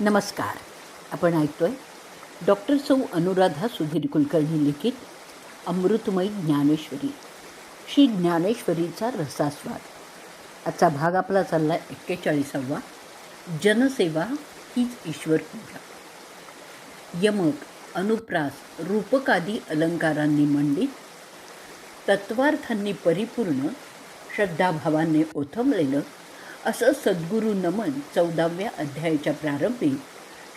नमस्कार. आपण ऐकतोय डॉक्टर सौ अनुराधा सुधीर कुलकर्णी लिखित अमृतमयी ज्ञानेश्वरी. श्री ज्ञानेश्वरीचा रसास्वाद. आजचा भाग आपला चालला एक्केचाळीसावा. जनसेवा हीच ईश्वर पूजा. यमक अनुप्रास रूपकादी अलंकारांनी मंडित तत्वार्थांनी परिपूर्ण श्रद्धाभावाने ओथंबलेलं असं सद्गुरू नमन चौदाव्या अध्यायाच्या प्रारंभी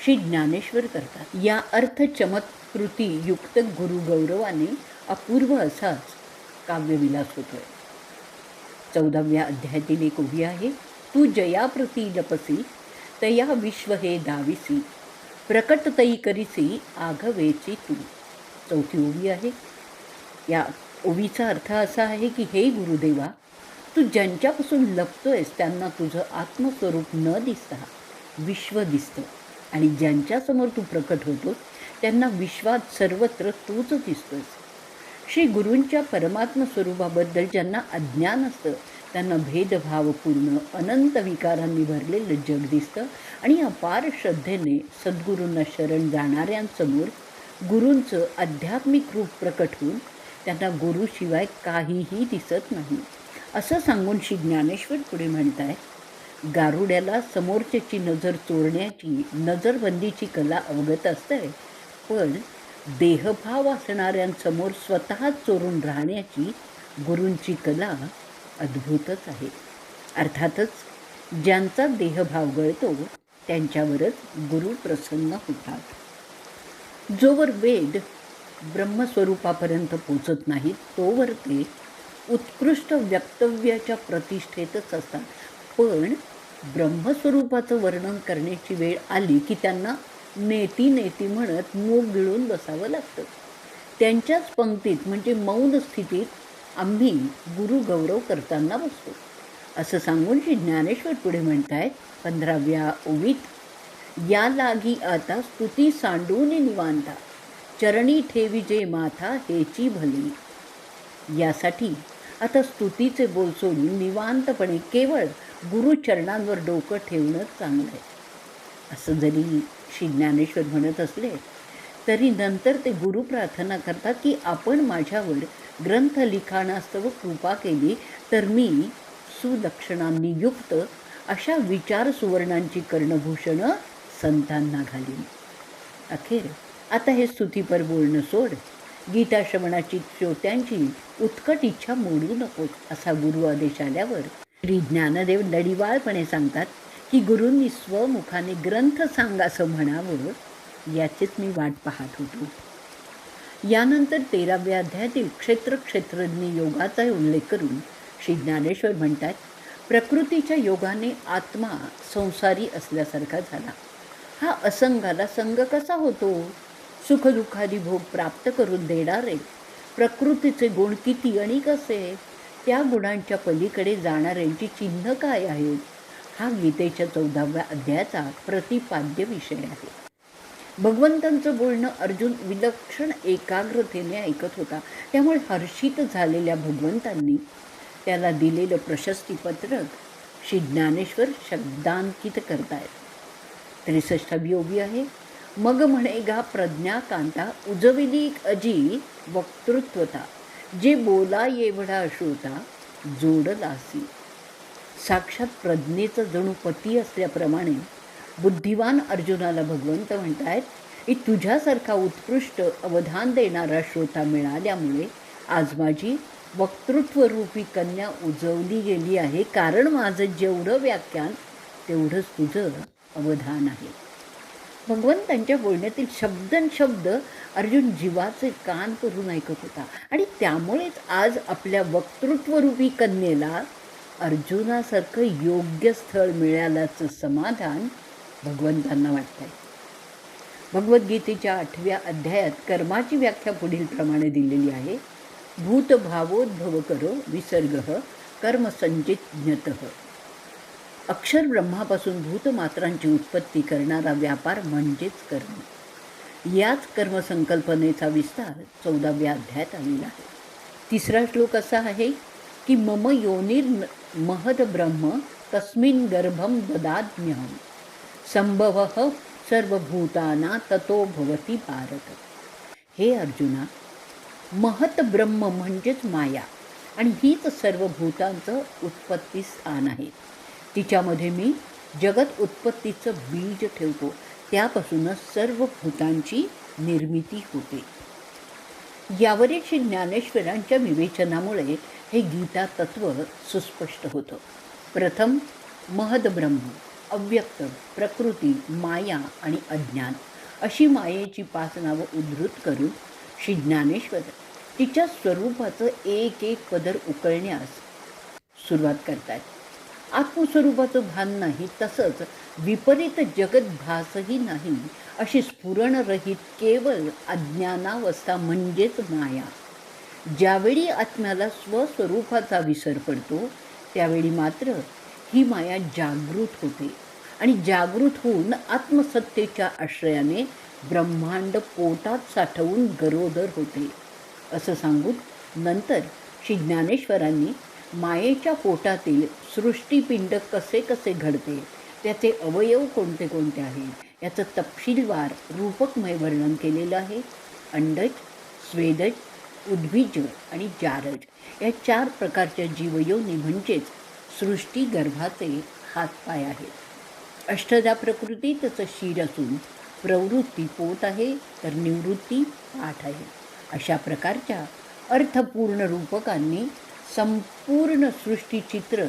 श्री ज्ञानेश्वर करतात. या अर्थ चमत्कृती युक्त गुरुगौरवाने अपूर्व असाच काव्यविलास होतोय. चौदाव्या अध्यायातील एक उभी आहे तू जयाप्रती लपसी तया विश्व हे दाविसी प्रकट तई करीसी आघवेची तू. चौथी ओवी आहे. या ओवीचा अर्थ असा आहे की हे गुरुदेवा तू ज्यांच्यापासून लपतोयस त्यांना तुझं आत्मस्वरूप न दिसता विश्व दिसतं. आणि ज्यांच्यासमोर तू प्रकट होतोस त्यांना विश्वात सर्वत्र तूच दिसतोस श्री गुरूंच्या परमात्म स्वरूपाबद्दल ज्यांना अज्ञान असतं त्यांना भेदभावपूर्ण अनंत विकारांनी भरलेलं जग दिसतं. आणि अपार श्रद्धेने सद्गुरूंना शरण जाणाऱ्यांसमोर गुरूंचं आध्यात्मिक रूप प्रकट होऊन त्यांना गुरुशिवाय काहीही दिसत नाही. असं सांगून श्री ज्ञानेश्वर पुढे म्हणताय गारुड्याला समोरच्याची नजर चोरण्याची नजरबंदीची कला अवगत असते पण देहभाव असणाऱ्यांसमोर स्वतः चोरून राहण्याची गुरूंची कला अद्भुतच आहे. अर्थातच ज्यांचा देहभाव गळतो त्यांच्यावरच गुरु प्रसन्न होतात. जोवर वेद ब्रह्मस्वरूपापर्यंत पोचत नाहीत तोवर ते उत्कृष्ट वक्तव्याच्या प्रतिष्ठेतच असतात. पण ब्रह्मस्वरूपाचं वर्णन करण्याची वेळ आली की त्यांना नेती नेती म्हणत मूग गिळून बसावं लागतं. त्यांच्याच पंक्तीत म्हणजे मौन स्थितीत आम्ही गुरुगौरव करताना बसतो. असं सांगून श्री ज्ञानेश्वर पुढे म्हणतायत पंधराव्या ओवीत या लागी आता स्तुती सांडून निवांता चरणी ठेवी जे माथा हेची भली. यासाठी आता स्तुतीचे बोल सोडून निवांतपणे केवळ गुरुचरणांवर डोकं ठेवणंच चांगलं आहे. असं जरी श्री ज्ञानेश्वर म्हणत असले तरी नंतर ते गुरु प्रार्थना करतात की आपण माझ्यावर ग्रंथ लिखाणास्तव कृपा केली तर मी सुलक्षणांनी युक्त अशा विचार सुवर्णांची कर्णभूषणं संतांना घालीन. अखेर आता हे स्तुतीपर बोलणं सोड. गीता श्रवणाची श्रोत्यांची उत्कट इच्छा मोडू नकोस असा गुरु आदेश आल्यावर श्री ज्ञानदेव लढिवाळपणे सांगतात की गुरूंनी स्वमुखाने ग्रंथ सांग असं म्हणावं याचीच मी वाट पाहत होतो. यानंतर तेराव्या अध्यायातील क्षेत्र क्षेत्रज्ञ योगाचा उल्लेख करून श्री ज्ञानेश्वर म्हणतात प्रकृतीच्या योगाने आत्मा संसारी असल्यासारखा झाला. हा असंघाला संघ कसा होतो? सुखदुःखादी भोग प्राप्त करून देणारे. प्रकृतीचे गुण किती आणि कसे? त्या गुणांच्या पलीकडे जाणाऱ्यांची चिन्ह काय आहेत हा गीतेच्या चौदाव्या अध्यायाचा प्रतिपाद्य विषय आहे. भगवंतांचं बोलणं अर्जुन विलक्षण एकाग्रतेने ऐकत होता. त्यामुळे हर्षित झालेल्या भगवंतांनी त्याला दिलेलं प्रशस्तीपत्रक श्री ज्ञानेश्वर शब्दांकित करतायत. त्रेसष्टावी योगी आहे. मग म्हणे गा प्रज्ञाकांता उजविली अजी वक्तृत्वता जे बोला एवढा अश्रुता जोडलासी. साक्षात प्रज्ञेचं जणू पती असल्याप्रमाणे बुद्धिवान अर्जुनाला भगवंत म्हणतायत की तुझ्यासारखा उत्कृष्ट अवधान देणारा श्रोता मिळाल्यामुळे आज माझी वक्तृत्वरूपी कन्या उजवली गेली आहे. कारण माझं जेवढं व्याख्यान तेवढंच तुझं अवधान आहे. भगवंतांच्या बोलण्यातील शब्दन शब्द अर्जुन जीवाचे कान करून ऐकत होता. आणि त्यामुळेच आज आपल्या वक्तृत्वरूपी कन्येला अर्जुनासारखं योग्य स्थळ मिळाल्याचं समाधान भगवंतांना वाटतंय. भगवद्गीतेच्या आठव्या अध्यायात कर्माची व्याख्या पुढील प्रमाणे दिलेली आहे. भूतभावोद्भव करो विसर्ग कर्मसंचित अक्षर ब्रह्मापासून भूतमात्रांची उत्पत्ती करणारा व्यापार म्हणजेच कर्म. याच कर्मसंकल्पनेचा विस्तार चौदाव्या अध्यायात आलेला आहे. तिसरा श्लोक असा आहे की मम योनिर महद ब्रह्म तस्मिन गर्भम ददाज्ञ. संभव सर्वभूताना ततो भवती भारत हे अर्जुना महत ब्रह्म म्हणजेच माया आणि हीच सर्व भूतांचं उत्पत्ती स्थान आहे. तिच्यामध्ये मी जगत उत्पत्तीचं बीज ठेवतो. त्यापासूनच सर्व भूतांची निर्मिती होते. यावरील श्री ज्ञानेश्वरांच्या विवेचनामुळे हे गीता तत्व सुस्पष्ट होतं. प्रथम महदब्रह्म अव्यक्त प्रकृती माया आणि अज्ञान अशी मायेची पाच नावं उद्धृत करून श्री ज्ञानेश्वर तिच्या स्वरूपाचं एक एक पदर उकळण्यास सुरुवात करतात. आत्मस्वरूपाचं भान नाही तसंच विपरीत जगद्भासही नाही. अशी स्फुरणरहित केवळ अज्ञानावस्था म्हणजेच माया. ज्यावेळी आत्म्याला स्वस्वरूपाचा विसर पडतो त्यावेळी मात्र ही माया जागृत होते आणि जागृत होऊन आत्मसत्तेच्या आश्रयाने ब्रह्मांड पोटात साठवून गरोदर होते. असं सांगून नंतर श्री ज्ञानेश्वरांनी मायेच्या पोटातील सृष्टीपिंड कसे कसे घडते त्याचे अवयव कोणते कोणते आहेत याचं तपशीलवार रूपकमय वर्णन केलेलं आहे. अंडज स्वेदज उद्भिज आणि जारज या चार प्रकारच्या जीवयोनी म्हणजेच सृष्टी गर्भाचे हातपाय आहेत. अष्टदा प्रकृती त्याचं शिर असून प्रवृत्ती पोट आहे तर निवृत्ती पाठ आहे. अशा प्रकारच्या अर्थपूर्ण रूपकांनी संपूर्ण सृष्टीचित्र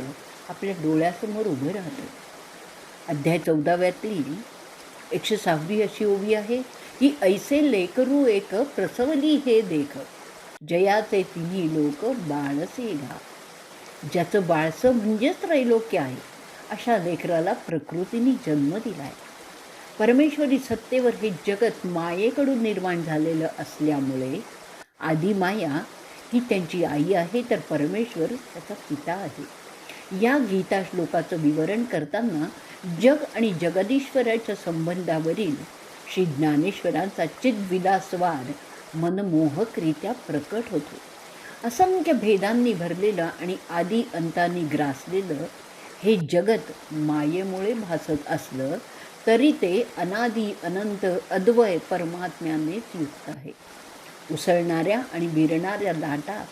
आपल्या डोळ्यासमोर उभं राहतं. अध्याय चौदाव्यातली एकशे सहावी अशी ओवी आहे की ऐसे लेकरू एक प्रसवली हे देख. जयाचे तिन्ही लोक बाळसे घा ज्याचं बाळसं म्हणजेच त्रैलोक्य आहे अशा लेकराला प्रकृतीने जन्म दिला आहे परमेश्वरी सत्तेवर हे जगत मायेकडून निर्माण झालेलं असल्यामुळे आदी माया ही त्यांची आई आहे तर परमेश्वर त्याचा पिता आहे. या गीता श्लोकाचं विवरण करताना जग आणि जगदीश्वराच्या संबंधावरील श्री ज्ञानेश्वरांचा चिद्विलासवाद मनमोहकरित्या प्रकट होतो. असंख्य भेदांनी भरलेलं आणि आदी अंतांनी ग्रासलेलं हे जगत मायेमुळे भासत असलं तरी ते अनादी अनंत अद्वय परमात्म्यानेच युक्त आहे. उसळणाऱ्या आणि विरणाऱ्या लाटा.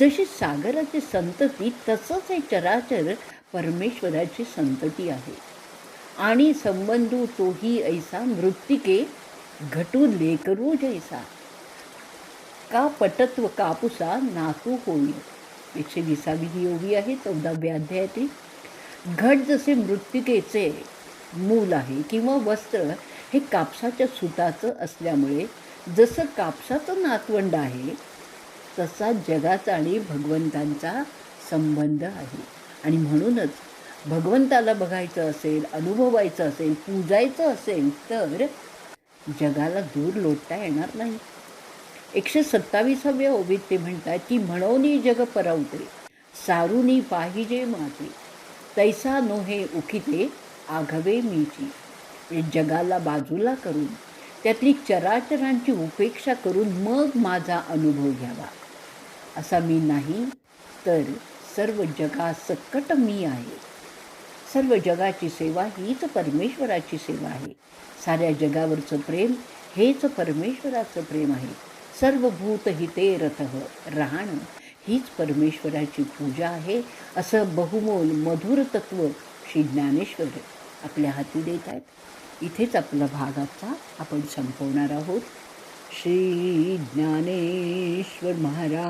जशी सागराची संतती तसंच हे चराचर परमेश्वराची संतती आहे. आणि संबंधू तोही ऐसा मृत्तिके घटू लेकरू जैसा. का पटत्व कापुसा नातू होईल एकशे विसावी ही ओवी आहे चौदाव्या अध्यायातील. घट जसे मृत्तिकेचे मूल आहे किंवा वस्त्र हे कापसाच्या सुताचं असल्यामुळे जसं कापसाचं नातवंड आहे तसा जगाचा आणि भगवंतांचा संबंध आहे. आणि म्हणूनच भगवंताला बघायचं असेल अनुभवायचं असेल पूजायचं असेल तर जगाला दूर लोटता येणार नाही. एकशे सत्तावीसाव्या ओबीत ते म्हणतात की म्हणवनी जग परवते सारुनी पाहिजे माते तैसा नोहे उखिते आघवे मीची. म्हणजे जगाला बाजूला करून त्यातली चराचरांची उपेक्षा करून मग माझा अनुभव घ्यावा. असा मी नाही तर सर्व जगासकट मी आहे. सर्व जगाची सेवा हीच परमेश्वराची सेवा आहे. साऱ्या जगावरचं प्रेम हेच परमेश्वराचं प्रेम आहे. सर्व भूत हिते रथ राहणं हीच परमेश्वराची पूजा आहे असं बहुमोल मधुर तत्व श्री ज्ञानेश्वर आपल्या हाती देत आहेत इथेच आपला भाग आता आपण संपवणार आहोत. श्री ज्ञानेश्वर महाराज.